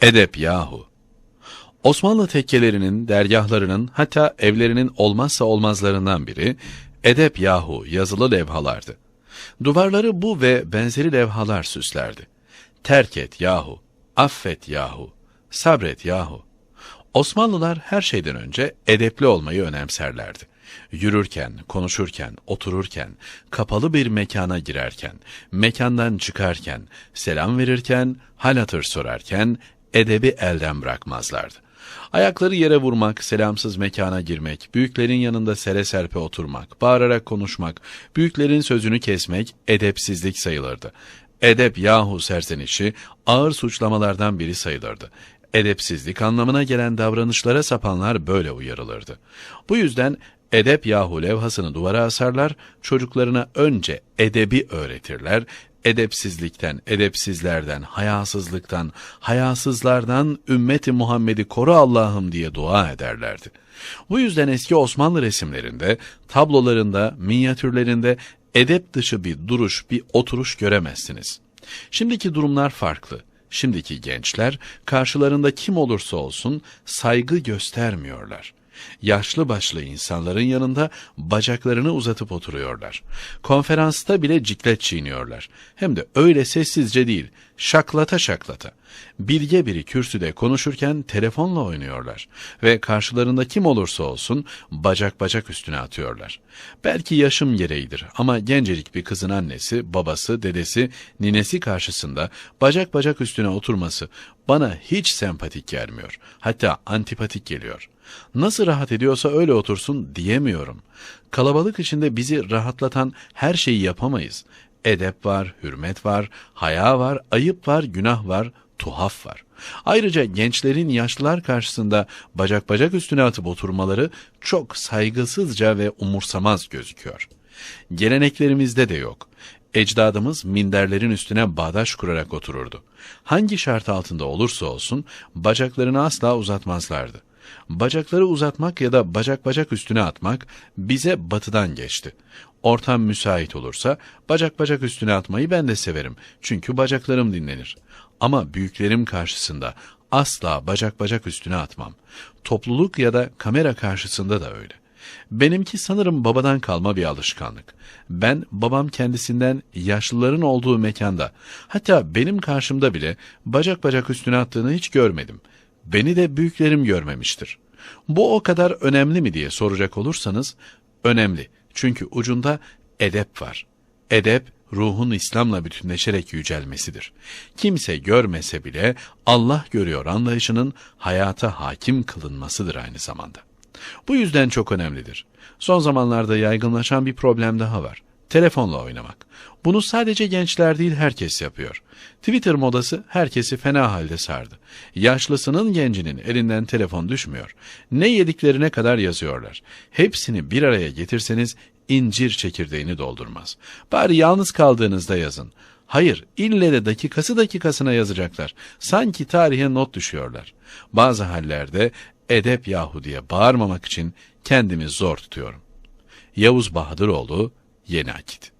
Edep yahu. Osmanlı tekkelerinin, dergahlarının hatta evlerinin olmazsa olmazlarından biri edep yahu yazılı levhalardı. Duvarları bu ve benzeri levhalar süslerdi. Terk et yahu, affet yahu, sabret yahu. Osmanlılar her şeyden önce edepli olmayı önemserlerdi. Yürürken, konuşurken, otururken, kapalı bir mekana girerken, mekandan çıkarken, selam verirken, hal hatır sorarken edebi elden bırakmazlardı. Ayakları yere vurmak, selamsız mekana girmek, büyüklerin yanında sere serpe oturmak, bağırarak konuşmak, büyüklerin sözünü kesmek edepsizlik sayılırdı. Edep yahu serzenişi ağır suçlamalardan biri sayılırdı. Edepsizlik anlamına gelen davranışlara sapanlar böyle uyarılırdı. Bu yüzden edep yahu levhasını duvara asarlar, çocuklarına önce edebi öğretirler, edepsizlikten, edepsizlerden, hayasızlıktan, hayasızlardan ümmeti Muhammed'i koru Allah'ım diye dua ederlerdi. Bu yüzden eski Osmanlı resimlerinde, tablolarında, minyatürlerinde edep dışı bir duruş, bir oturuş göremezsiniz. Şimdiki durumlar farklı. Şimdiki gençler karşılarında kim olursa olsun saygı göstermiyorlar. Yaşlı başlı insanların yanında bacaklarını uzatıp oturuyorlar. Konferansta bile ciklet çiğniyorlar. Hem de öyle sessizce değil, şaklata şaklata. Bilge biri kürsüde konuşurken telefonla oynuyorlar ve karşılarında kim olursa olsun bacak bacak üstüne atıyorlar. Belki yaşım gereğidir ama gencecik bir kızın annesi, babası, dedesi, ninesi karşısında bacak bacak üstüne oturması bana hiç sempatik gelmiyor. Hatta antipatik geliyor. Nasıl rahat ediyorsa öyle otursun diyemiyorum. Kalabalık içinde bizi rahatlatan her şeyi yapamayız. Edep var, hürmet var, haya var, ayıp var, günah var, tuhaf var. Ayrıca gençlerin yaşlılar karşısında bacak bacak üstüne atıp oturmaları çok saygısızca ve umursamaz gözüküyor. Geleneklerimizde de yok. Ecdadımız minderlerin üstüne bağdaş kurarak otururdu. Hangi şart altında olursa olsun bacaklarını asla uzatmazlardı. Bacakları uzatmak ya da bacak bacak üstüne atmak bize batıdan geçti. Ortam müsait olursa bacak bacak üstüne atmayı ben de severim. Çünkü bacaklarım dinlenir. Ama büyüklerim karşısında asla bacak bacak üstüne atmam. Topluluk ya da kamera karşısında da öyle. Benimki sanırım babadan kalma bir alışkanlık. Ben babam kendisinden yaşlıların olduğu mekanda, hatta benim karşımda bile bacak bacak üstüne attığını hiç görmedim. Beni de büyüklerim görmemiştir. Bu o kadar önemli mi diye soracak olursanız, önemli. Çünkü ucunda edep var. Edep, ruhun İslam'la bütünleşerek yücelmesidir. Kimse görmese bile Allah görüyor anlayışının hayata hakim kılınmasıdır aynı zamanda. Bu yüzden çok önemlidir. Son zamanlarda yaygınlaşan bir problem daha var. Telefonla oynamak. Bunu sadece gençler değil herkes yapıyor. Twitter modası herkesi fena halde sardı. Yaşlısının gencinin elinden telefon düşmüyor. Ne yediklerine kadar yazıyorlar. Hepsini bir araya getirseniz incir çekirdeğini doldurmaz. Bari yalnız kaldığınızda yazın. Hayır, ille de dakikası dakikasına yazacaklar. Sanki tarihe not düşüyorlar. Bazı hallerde edep yahu diye bağırmamak için kendimi zor tutuyorum. Yavuz Bahadıroğlu, Yeni Akit